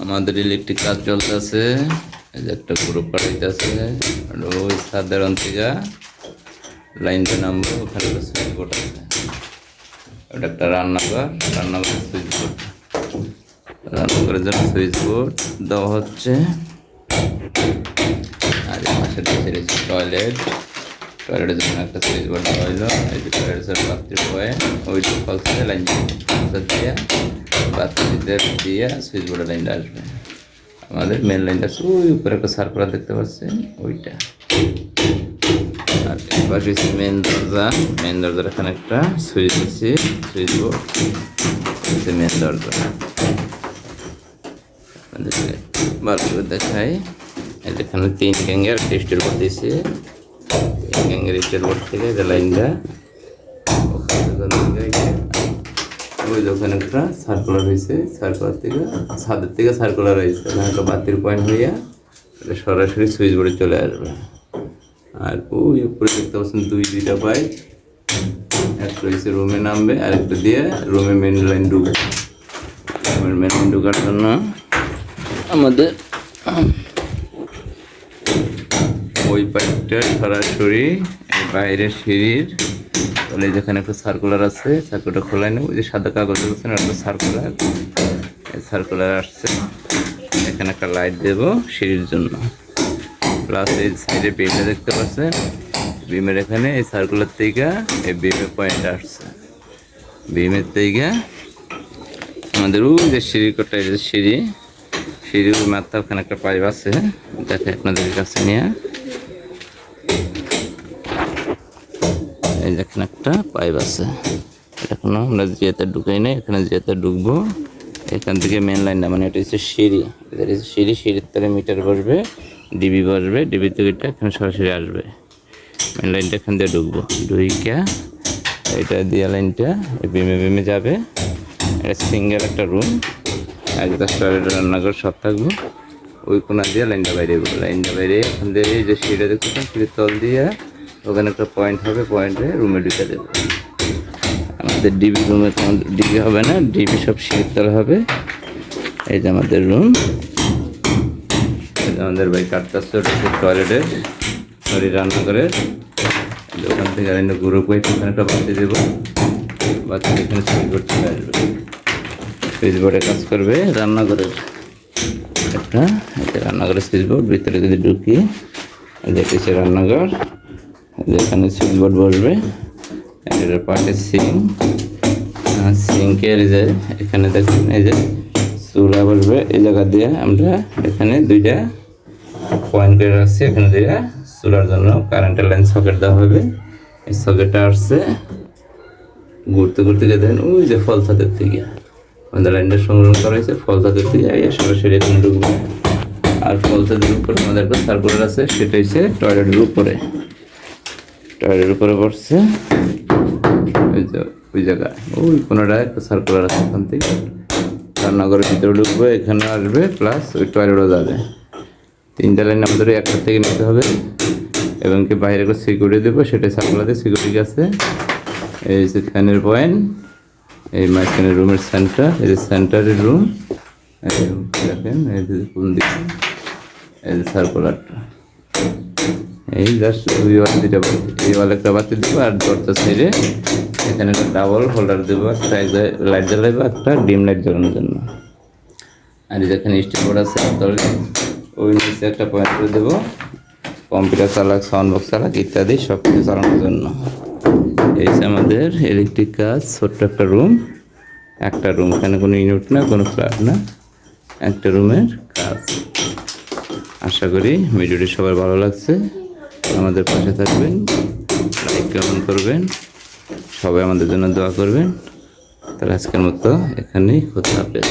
আমাদের ইলেকট্রিক কাজ চলতেছে। এই যে একটা গ্রুপ পাঠাইতেছে। আর ওই সাদের অন্তিকা লাইনটা নামবো, ওখানে সুইচ বোর্ড আছে। ওটা একটা রান্নাঘর রান্নাঘরের সুইচ বোর্ড রান্নাঘরের জন্য সুইচ বোর্ড দেওয়া হচ্ছে। আর পাশে টয়লেট টয়লেটের জন্য একটা সুইচ বোর্ড হইল এই যে টয়লেটের বাতির পয়েন্ট ওইটা ফলসে লাইন দিয়ে বাতিতে দিয়ে সুইচ বোর্ডের লাইনটা আসবে আমাদের মেন লাইনটা ওই উপরে একটা সার্কুলার দেখতে পাচ্ছেন ওইটা আর হচ্ছে মেন দরজা মেন দরজার এখানে একটা সুইচ আছে সুইচ বোর্ড মেন দরজা আপনাদেরকে ভালো করে দেখাই এই যেখানে তিন গ্যাঙ্গের বোর্ড দিয়েছে স্টিল বোর্ড থেকে যে লাইনটা। ওই যে একটা সার্কুলার হয়েছে সার্কুলার থেকে, ছাদের থেকে সার্কুলার হয়েছে। একটা বাতির পয়েন্ট হইয়া সরাসরি সুইচ চলে আসবে। আর ওই উপরে দেখতে পাচ্ছেন দুই দুইটা পাইপ রুমে নামবে আর একটা দিয়ে রুমে মেন লাইন ঢুকবে। রুমের মেন লাইন ঢোকার জন্য আমাদের ওই পাইপটা, সরাসরি এই বাইরের সিঁড়ির। তাহলে যেখানে একটা সার্কুলার আছে সার্কুলারটা খোলাই নেব। যে সাদা কাগজ আছে না একটা সার্কুলার সার্কুলার আসছে। এখানে একটা লাইট দেব সিঁড়ির জন্য। প্লাস এই সাইডে বিমটা দেখতে পাচ্ছেন? বিমের এখানে এই সার্কুলার থেকে এই বিমের পয়েন্ট আসছে। বিমের থেকে আমাদের ওই যে সিঁড়ি কটা সিঁড়ি, সিঁড়ির মাথা ওখানে একটা পাইপ আছে। দেখে আপনাদের কাছে নিয়ে। এই একটা পাইপ আছে। এখনও আমরা যেতে ঢুকাই নাই, এখানে যেতে ঢুকবো। এখান থেকে মেন লাইন লাইনটা মানে এটা হচ্ছে সিঁড়ি। এটা হচ্ছে সিঁড়ি, সিঁড়ির তলে মিটার বসবে, ডিবি বসবে, ডিবি থেকে এটা এখানে সরাসরি আসবে। মেন লাইনটা এখান দিয়ে ঢুকবো। ঢুইকা এটা দিয়া লাইনটা বিমে বিমে যাবে। এটা সিঙ্গেল একটা রুম একটা টয়লেট রান্নাঘর সব থাকব। ওই কোনা দিয়ে লাইনটা বাইরে লাইনটা বাইরে। এখান দিয়ে যে সিঁড়িটা দেখতেছেন, সিঁড়ির তল দিয়ে ওখানে একটা পয়েন্ট হবে পয়েন্টে রুমে ঢুকে দেবো। আমাদের ডিবি রুমে ডিবি হবে না ডিবি সব সিঁড়ির তলে হবে। এই যে আমাদের রুম আমাদের বাই কাটতেছে টয়লেটের সরি রান্নাঘরের ওখান থেকে আরেকটা গুঁড়ো পাইপ ওখানে একটা বাতি দেবো। বাচ্চা এখানে সুইচ বোর্ড চলে আসবে। সুইচ বোর্ডে কাজ করবে, রান্নাঘরের। একটা রান্নাঘরের সুইচ বোর্ড ভিতরে যদি ঢুকি দেখেছি রান্নাঘর। যেখানে সুইচ বোর্ড বসবে। এটার পাশে সিং সিঙ্কের যে এখানে দেখুন, এই যে চুলা বসবে। এই জায়গা দিয়ে আমরা এখানে দুইটা পয়েন্ট করে রাখছি এখানে দিয়ে চুলার জন্য কারেন্টের লাইন সকেট দেওয়া হবে। এই সকেটটা আসছে ঘুরতে ঘুরতে গিয়ে দেখেন, ওই যে ফল ছাদের থেকে আমাদের লাইনটা সংগ্রহ করা হয়েছে, ফল ছাদের থেকে সরাসরি এখানে ঢুকবে। আর ফল ছাদের উপরে আমাদের একটা সার্কুলার আছে, সেটা হচ্ছে টয়লেটের উপরে। টয়লেটের উপরে পড়ছে। ওই যে, ওই জায়গায়। ওই কোনোটা একটা সার্কুলার আছে ওখান থেকে। রান্নাঘরের ভিতরে ঢুকবে, এখানে আসবে প্লাস ওই টয়লেটও যাবে। তিনটা লাইন আমাদের একটা থেকে নিতে হবে। এবং কি বাইরে করে সিকিউরিটি দেবো, সেটাই সার্কুলারে সিকিউরিটি আছে এই যে ফ্যানের পয়েন্ট এই মাঝখানে রুমের সেন্টার এই যে সেন্টারের রুম দেখেন, এই যে কোন দিকে? এই যে সার্কুলারটা এই জাস্ট দুই ওয়াল দুইটা এই ওয়াল একটা বাতি দেবো আর দরজা সাইডে এখানে একটা ডাবল হোল্ডার দেবো, একটা লাইট জ্বালাইবো, একটা ডিম লাইট জ্বালানোর জন্য। আর যেখানে স্টিল আছে তবে ওই নিচে একটা পয়েন্ট করে দেবো। কম্পিউটার চালাক সাউন্ড বক্স চালাক, ইত্যাদি সব কিছু চালানোর জন্য। এই যে আমাদের ইলেকট্রিক কাজ, ছোট্ট একটা রুম একটা রুম এখানে কোনো ইউনিট না, কোনো ফ্ল্যাট না। একটা রুমের কাজ। আশা করি ভিডিওটি সবার ভালো লাগছে। আমাদের পাশে থাকবেন লাইক কমেন্ট করবেন, সবাই আমাদের জন্য দোয়া করবেন। তাহলে আজকের মতো এখানেই কথা হাফেজ।